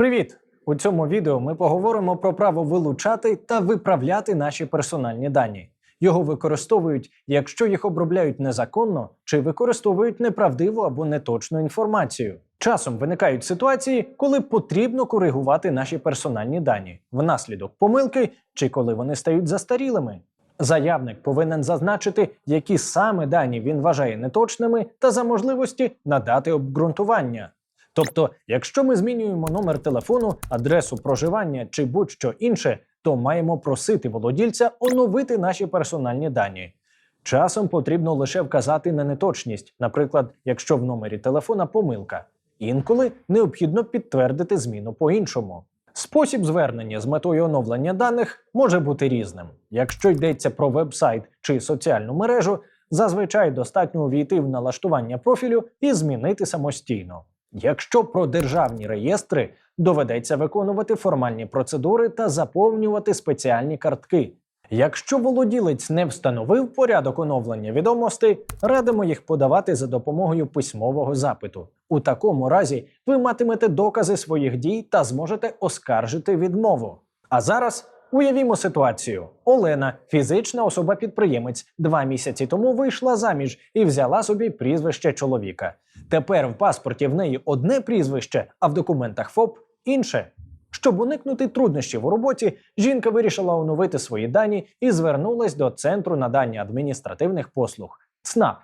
Привіт! У цьому відео ми поговоримо про право вилучати та виправляти наші персональні дані. Його використовують, якщо їх обробляють незаконно чи використовують неправдиву або неточну інформацію. Часом виникають ситуації, коли потрібно коригувати наші персональні дані внаслідок помилки чи коли вони стають застарілими. Заявник повинен зазначити, які саме дані він вважає неточними, та за можливості надати обґрунтування. Тобто, якщо ми змінюємо номер телефону, адресу проживання чи будь-що інше, то маємо просити володільця оновити наші персональні дані. Часом потрібно лише вказати на неточність, наприклад, якщо в номері телефона помилка. Інколи необхідно підтвердити зміну по-іншому. Спосіб звернення з метою оновлення даних може бути різним. Якщо йдеться про веб-сайт чи соціальну мережу, зазвичай достатньо увійти в налаштування профілю і змінити самостійно. Якщо про державні реєстри доведеться виконувати формальні процедури та заповнювати спеціальні картки. Якщо володілець не встановив порядок оновлення відомостей, радимо їх подавати за допомогою письмового запиту. У такому разі ви матимете докази своїх дій та зможете оскаржити відмову. А зараз уявімо ситуацію: Олена, фізична особа-підприємець, два місяці тому вийшла заміж і взяла собі прізвище чоловіка. Тепер в паспорті в неї одне прізвище, а в документах ФОП інше. Щоб уникнути труднощів у роботі, жінка вирішила оновити свої дані і звернулась до центру надання адміністративних послуг ЦНАП.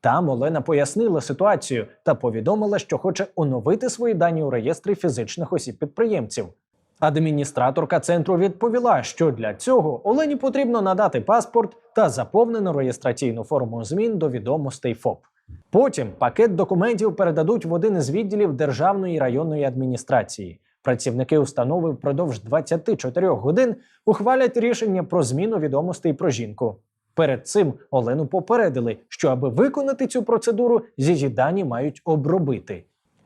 Там Олена пояснила ситуацію та повідомила, що хоче оновити свої дані у реєстрі фізичних осіб-підприємців. Адміністраторка центру відповіла, що для цього Олені потрібно надати паспорт та заповнену реєстраційну форму змін до відомостей ФОП. Потім пакет документів передадуть в один із відділів Державної районної адміністрації. Працівники установи впродовж 24 годин ухвалять рішення про зміну відомостей про жінку. Перед цим Олену попередили, що аби виконати цю процедуру, її дані мають обробити.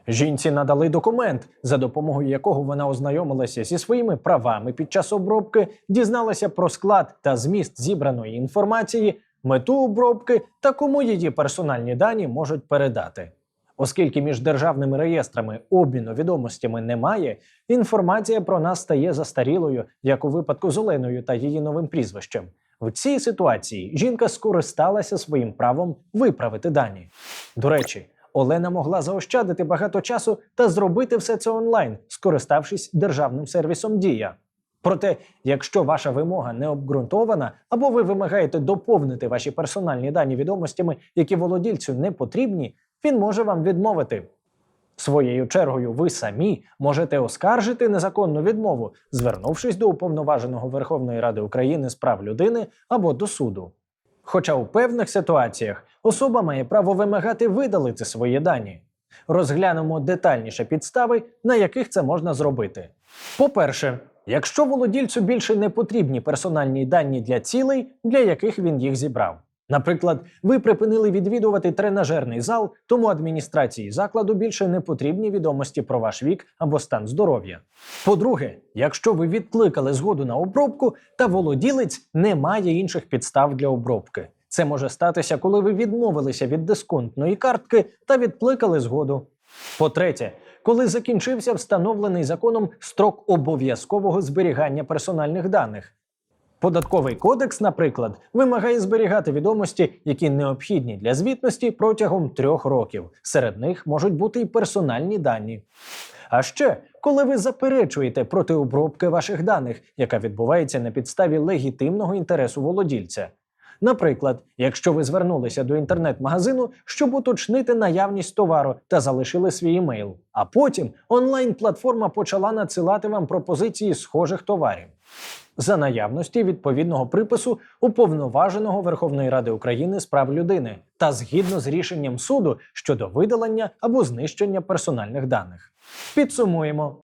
Жінці надали документ, за допомогою якого вона ознайомилася зі своїми правами під час обробки, дізналася про склад та зміст зібраної інформації, мету обробки та кому її персональні дані можуть передати. Оскільки між державними реєстрами обміну відомостями немає, інформація про нас стає застарілою, як у випадку з Оленою та її новим прізвищем. В цій ситуації жінка скористалася своїм правом виправити дані. До речі, Олена могла заощадити багато часу та зробити все це онлайн, скориставшись державним сервісом Дія. Проте, якщо ваша вимога не обґрунтована, або ви вимагаєте доповнити ваші персональні дані відомостями, які володільцю не потрібні, він може вам відмовити. Своєю чергою, ви самі можете оскаржити незаконну відмову, звернувшись до уповноваженого Верховної Ради України з прав людини або до суду. Хоча у певних ситуаціях особа має право вимагати видалити свої дані. Розглянемо детальніше підстави, на яких це можна зробити. По-перше, якщо володільцю більше не потрібні персональні дані для цілей, для яких він їх зібрав. Наприклад, ви припинили відвідувати тренажерний зал, тому адміністрації закладу більше не потрібні відомості про ваш вік або стан здоров'я. По-друге, якщо ви відкликали згоду на обробку, та володілець не має інших підстав для обробки. Це може статися, коли ви відмовилися від дисконтної картки та відкликали згоду. По-третє, коли закінчився встановлений законом строк обов'язкового зберігання персональних даних. Податковий кодекс, наприклад, вимагає зберігати відомості, які необхідні для звітності протягом трьох років. Серед них можуть бути і персональні дані. А ще, коли ви заперечуєте проти обробки ваших даних, яка відбувається на підставі легітимного інтересу володільця. Наприклад, якщо ви звернулися до інтернет-магазину, щоб уточнити наявність товару та залишили свій емейл, а потім онлайн-платформа почала надсилати вам пропозиції схожих товарів. За наявності відповідного припису уповноваженого Верховної Ради України з прав людини та згідно з рішенням суду щодо видалення або знищення персональних даних. Підсумуємо.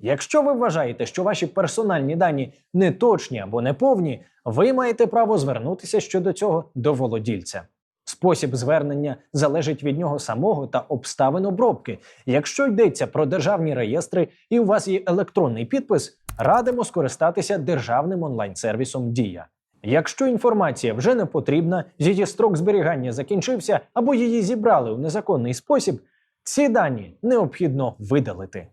Якщо ви вважаєте, що ваші персональні дані не точні або неповні, ви маєте право звернутися щодо цього до володільця. Спосіб звернення залежить від нього самого та обставин обробки. Якщо йдеться про державні реєстри і у вас є електронний підпис, радимо скористатися державним онлайн-сервісом Дія. Якщо інформація вже не потрібна, її строк зберігання закінчився або її зібрали у незаконний спосіб, ці дані необхідно видалити.